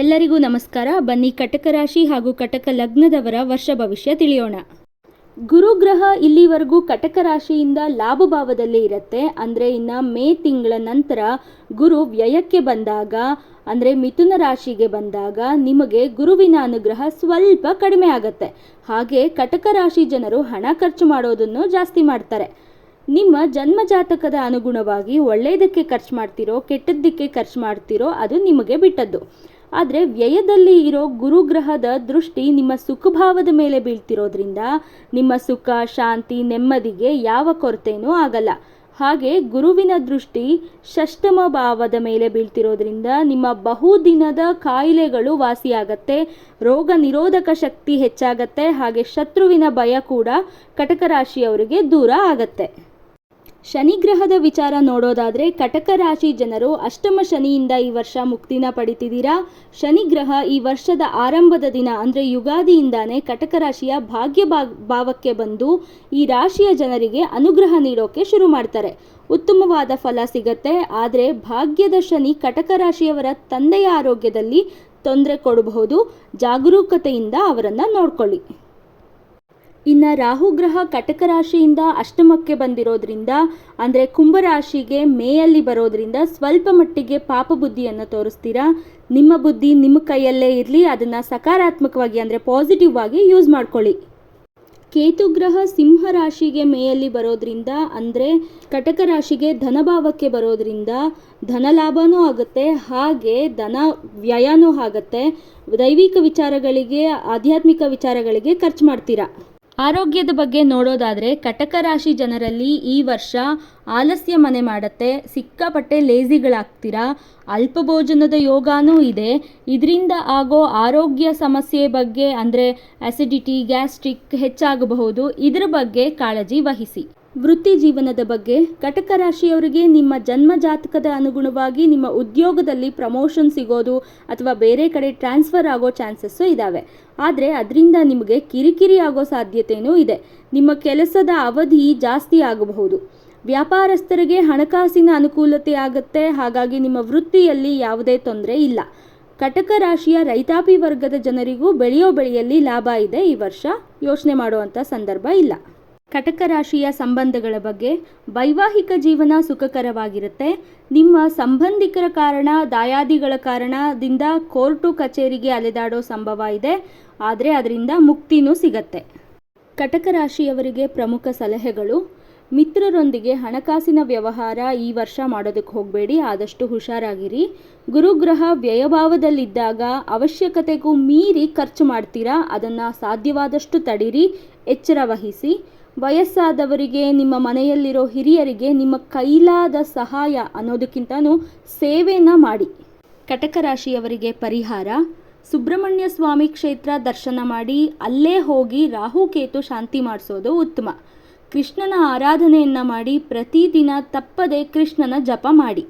ಎಲ್ಲರಿಗೂ ನಮಸ್ಕಾರ. ಬನ್ನಿ ಕಟಕ ರಾಶಿ ಹಾಗೂ ಕಟಕ ಲಗ್ನದವರ ವರ್ಷ ಭವಿಷ್ಯ ತಿಳಿಯೋಣ. ಗುರುಗ್ರಹ ಇಲ್ಲಿವರೆಗೂ ಕಟಕ ರಾಶಿಯಿಂದ ಲಾಭ ಭಾವದಲ್ಲಿ ಇರುತ್ತೆ. ಅಂದರೆ ಇನ್ನು ಮೇ ತಿಂಗಳ ನಂತರ ಗುರು ವ್ಯಯಕ್ಕೆ ಬಂದಾಗ, ಅಂದರೆ ಮಿಥುನ ರಾಶಿಗೆ ಬಂದಾಗ ನಿಮಗೆ ಗುರುವಿನ ಅನುಗ್ರಹ ಸ್ವಲ್ಪ ಕಡಿಮೆ ಆಗುತ್ತೆ. ಹಾಗೆ ಕಟಕ ರಾಶಿ ಜನರು ಹಣ ಖರ್ಚು ಮಾಡೋದನ್ನು ಜಾಸ್ತಿ ಮಾಡ್ತಾರೆ. ನಿಮ್ಮ ಜನ್ಮ ಜಾತಕದ ಅನುಗುಣವಾಗಿ ಒಳ್ಳೆಯದಕ್ಕೆ ಖರ್ಚು ಮಾಡ್ತಿರೋ, ಕೆಟ್ಟದ್ದಕ್ಕೆ ಖರ್ಚು ಮಾಡ್ತಿರೋ ಅದು ನಿಮಗೆ ಬಿಟ್ಟದ್ದು. ಆದರೆ ವ್ಯಯದಲ್ಲಿ ಇರೋ ಗುರುಗ್ರಹದ ದೃಷ್ಟಿ ನಿಮ್ಮ ಸುಖಭಾವದ ಮೇಲೆ ಬೀಳ್ತಿರೋದ್ರಿಂದ ನಿಮ್ಮ ಸುಖ, ಶಾಂತಿ, ನೆಮ್ಮದಿಗೆ ಯಾವ ಕೊರತೆಯೂ ಆಗಲ್ಲ. ಹಾಗೆ ಗುರುವಿನ ದೃಷ್ಟಿ ಷಷ್ಟಮ ಭಾವದ ಮೇಲೆ ಬೀಳ್ತಿರೋದ್ರಿಂದ ನಿಮ್ಮ ಬಹುದಿನದ ಕಾಯಿಲೆಗಳು ವಾಸಿಯಾಗತ್ತೆ, ರೋಗ ನಿರೋಧಕ ಶಕ್ತಿ ಹೆಚ್ಚಾಗತ್ತೆ, ಹಾಗೆ ಶತ್ರುವಿನ ಭಯ ಕೂಡ ಕಟಕ ರಾಶಿಯವರಿಗೆ ದೂರ ಆಗತ್ತೆ. ಶನಿಗ್ರಹದ ವಿಚಾರ ನೋಡೋದಾದರೆ ಕಟಕ ರಾಶಿ ಜನರು ಅಷ್ಟಮ ಶನಿಯಿಂದ ಈ ವರ್ಷ ಮುಕ್ತಿನ ಪಡಿತಿದ್ದೀರಾ? ಶನಿಗ್ರಹ ಈ ವರ್ಷದ ಆರಂಭದ ದಿನ ಅಂದರೆ ಯುಗಾದಿಯಿಂದಾನೇ ಕಟಕ ರಾಶಿಯ ಭಾಗ್ಯ ಭಾಗ್- ಭಾವಕ್ಕೆ ಬಂದು ಈ ರಾಶಿಯ ಜನರಿಗೆ ಅನುಗ್ರಹ ನೀಡೋಕೆ ಶುರು ಮಾಡ್ತಾರೆ. ಉತ್ತಮವಾದ ಫಲ ಸಿಗತ್ತೆ, ಆದರೆ ಭಾಗ್ಯದ ಶನಿ ಕಟಕ ರಾಶಿಯವರ ತಂದೆಯ ಆರೋಗ್ಯದಲ್ಲಿ ತೊಂದರೆ ಕೊಡಬಹುದು. ಜಾಗರೂಕತೆಯಿಂದ ಅವರನ್ನು ನೋಡ್ಕೊಳ್ಳಿ. ಇನ್ನು ರಾಹುಗ್ರಹ ಕಟಕ ರಾಶಿಯಿಂದ ಅಷ್ಟಮಕ್ಕೆ ಬಂದಿರೋದ್ರಿಂದ, ಅಂದರೆ ಕುಂಭರಾಶಿಗೆ ಮೇಯಲ್ಲಿ ಬರೋದ್ರಿಂದ ಸ್ವಲ್ಪ ಮಟ್ಟಿಗೆ ಪಾಪ ಬುದ್ಧಿಯನ್ನು ತೋರಿಸ್ತೀರಾ? ನಿಮ್ಮ ಬುದ್ಧಿ ನಿಮ್ಮ ಕೈಯಲ್ಲೇ ಇರಲಿ, ಅದನ್ನು ಸಕಾರಾತ್ಮಕವಾಗಿ ಅಂದರೆ ಪಾಸಿಟಿವ್ ಆಗಿ ಯೂಸ್ ಮಾಡ್ಕೊಳ್ಳಿ. ಕೇತುಗ್ರಹ ಸಿಂಹ ರಾಶಿಗೆ ಮೇಯಲ್ಲಿ ಬರೋದ್ರಿಂದ, ಅಂದರೆ ಕಟಕ ರಾಶಿಗೆ ಧನಭಾವಕ್ಕೆ ಬರೋದ್ರಿಂದ ಧನ ಲಾಭನೂ ಆಗುತ್ತೆ, ಹಾಗೆ ಧನ ವ್ಯಯನೂ ಆಗುತ್ತೆ. ದೈವಿಕ ವಿಚಾರಗಳಿಗೆ, ಆಧ್ಯಾತ್ಮಿಕ ವಿಚಾರಗಳಿಗೆ ಖರ್ಚು ಮಾಡ್ತೀರಾ? ಆರೋಗ್ಯದ ಬಗ್ಗೆ ನೋಡೋದಾದರೆ ಕಟಕ ರಾಶಿ ಜನರಲ್ಲಿ ಈ ವರ್ಷ ಆಲಸ್ಯ ಮನೆ ಮಾಡುತ್ತೆ, ಸಿಕ್ಕಾಪಟ್ಟೆ ಲೇಸಿಗಳಾಗ್ತೀರಾ ಅಲ್ಪ ಭೋಜನದ ಯೋಗಾನೂ ಇದೆ. ಇದರಿಂದ ಆಗೋ ಆರೋಗ್ಯ ಸಮಸ್ಯೆ ಬಗ್ಗೆ ಅಂದರೆ ಅಸಿಡಿಟಿ ಗ್ಯಾಸ್ಟ್ರಿಕ್ ಹೆಚ್ಚಾಗಬಹುದು. ಇದರ ಬಗ್ಗೆ ಕಾಳಜಿ ವಹಿಸಿ. ವೃತ್ತಿ ಜೀವನದ ಬಗ್ಗೆ ಕಟಕ ರಾಶಿಯವರಿಗೆ ನಿಮ್ಮ ಜನ್ಮ ಜಾತಕದ ಅನುಗುಣವಾಗಿ ನಿಮ್ಮ ಉದ್ಯೋಗದಲ್ಲಿ ಪ್ರಮೋಷನ್ ಸಿಗೋದು ಅಥವಾ ಬೇರೆ ಕಡೆ ಟ್ರಾನ್ಸ್ಫರ್ ಆಗೋ ಚಾನ್ಸಸ್ಸು ಇದ್ದಾವೆ ಆದರೆ ಅದರಿಂದ ನಿಮಗೆ ಕಿರಿಕಿರಿ ಆಗೋ ಸಾಧ್ಯತೆಯೂ ಇದೆ. ನಿಮ್ಮ ಕೆಲಸದ ಅವಧಿ ಜಾಸ್ತಿ ಆಗಬಹುದು. ವ್ಯಾಪಾರಸ್ಥರಿಗೆ ಹಣಕಾಸಿನ ಅನುಕೂಲತೆ ಆಗುತ್ತೆ. ಹಾಗಾಗಿ ನಿಮ್ಮ ವೃತ್ತಿಯಲ್ಲಿ ಯಾವುದೇ ತೊಂದರೆ ಇಲ್ಲ. ಕಟಕ ರಾಶಿಯ ರೈತಾಪಿ ವರ್ಗದ ಜನರಿಗೂ ಬೆಳೆಯೋ ಬೆಳೆಯಲ್ಲಿ ಲಾಭ ಇದೆ ಈ ವರ್ಷ. ಯೋಚನೆ ಮಾಡುವಂಥ ಸಂದರ್ಭ ಇಲ್ಲ. ಕಟಕ ರಾಶಿಯ ಸಂಬಂಧಗಳ ಬಗ್ಗೆ ವೈವಾಹಿಕ ಜೀವನ ಸುಖಕರವಾಗಿರುತ್ತೆ. ನಿಮ್ಮ ಸಂಬಂಧಿಕರ ಕಾರಣ, ದಾಯಾದಿಗಳ ಕಾರಣದಿಂದ ಕೋರ್ಟು ಕಚೇರಿಗೆ ಅಲೆದಾಡೋ ಸಂಭವ ಇದೆ. ಆದರೆ ಅದರಿಂದ ಮುಕ್ತಿನೂ ಸಿಗತ್ತೆ. ಕಟಕ ರಾಶಿಯವರಿಗೆ ಪ್ರಮುಖ ಸಲಹೆಗಳು, ಮಿತ್ರರೊಂದಿಗೆ ಹಣಕಾಸಿನ ವ್ಯವಹಾರ ಈ ವರ್ಷ ಮಾಡೋದಕ್ಕೆ ಹೋಗಬೇಡಿ, ಆದಷ್ಟು ಹುಷಾರಾಗಿರಿ. ಗುರುಗ್ರಹ ವ್ಯಯಭಾವದಲ್ಲಿದ್ದಾಗ ಅವಶ್ಯಕತೆಗೂ ಮೀರಿ ಖರ್ಚು ಮಾಡ್ತೀರಾ, ಅದನ್ನು ಸಾಧ್ಯವಾದಷ್ಟು ತಡೀರಿ, ಎಚ್ಚರ ವಹಿಸಿ. ವಯಸ್ಸಾದವರಿಗೆ, ನಿಮ್ಮ ಮನೆಯಲ್ಲಿರೋ ಹಿರಿಯರಿಗೆ ನಿಮ್ಮ ಕೈಲಾದ ಸಹಾಯ ಅನ್ನೋದಕ್ಕಿಂತನೂ ಸೇವೆನ ಮಾಡಿ. ಕಟಕ ರಾಶಿಯವರಿಗೆ ಪರಿಹಾರ ಸುಬ್ರಹ್ಮಣ್ಯ ಸ್ವಾಮಿ ಕ್ಷೇತ್ರ ದರ್ಶನ ಮಾಡಿ, ಅಲ್ಲೇ ಹೋಗಿ ರಾಹುಕೇತು ಶಾಂತಿ ಮಾಡಿಸೋದು ಉತ್ತಮ. ಕೃಷ್ಣನ ಆರಾಧನೆಯನ್ನು ಮಾಡಿ, ಪ್ರತಿದಿನ ತಪ್ಪದೆ ಕೃಷ್ಣನ ಜಪ ಮಾಡಿ.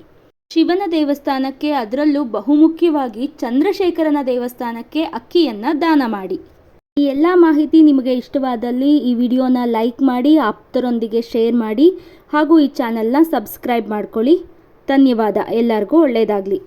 ಶಿವನ ದೇವಸ್ಥಾನಕ್ಕೆ ಅದರಲ್ಲೂ ಬಹುಮುಖ್ಯವಾಗಿ ಚಂದ್ರಶೇಖರನ ದೇವಸ್ಥಾನಕ್ಕೆ ಅಕ್ಕಿಯನ್ನು ದಾನ ಮಾಡಿ. ಈ ಎಲ್ಲ ಮಾಹಿತಿ ನಿಮಗೆ ಇಷ್ಟವಾದಲ್ಲಿ ಈ ವಿಡಿಯೋನ ಲೈಕ್ ಮಾಡಿ, ಆಪ್ತರೊಂದಿಗೆ ಶೇರ್ ಮಾಡಿ ಹಾಗೂ ಈ ಚಾನಲ್ನ ಸಬ್ಸ್ಕ್ರೈಬ್ ಮಾಡ್ಕೊಳ್ಳಿ. ಧನ್ಯವಾದ. ಎಲ್ಲರಿಗೂ ಒಳ್ಳೆಯದಾಗಲಿ.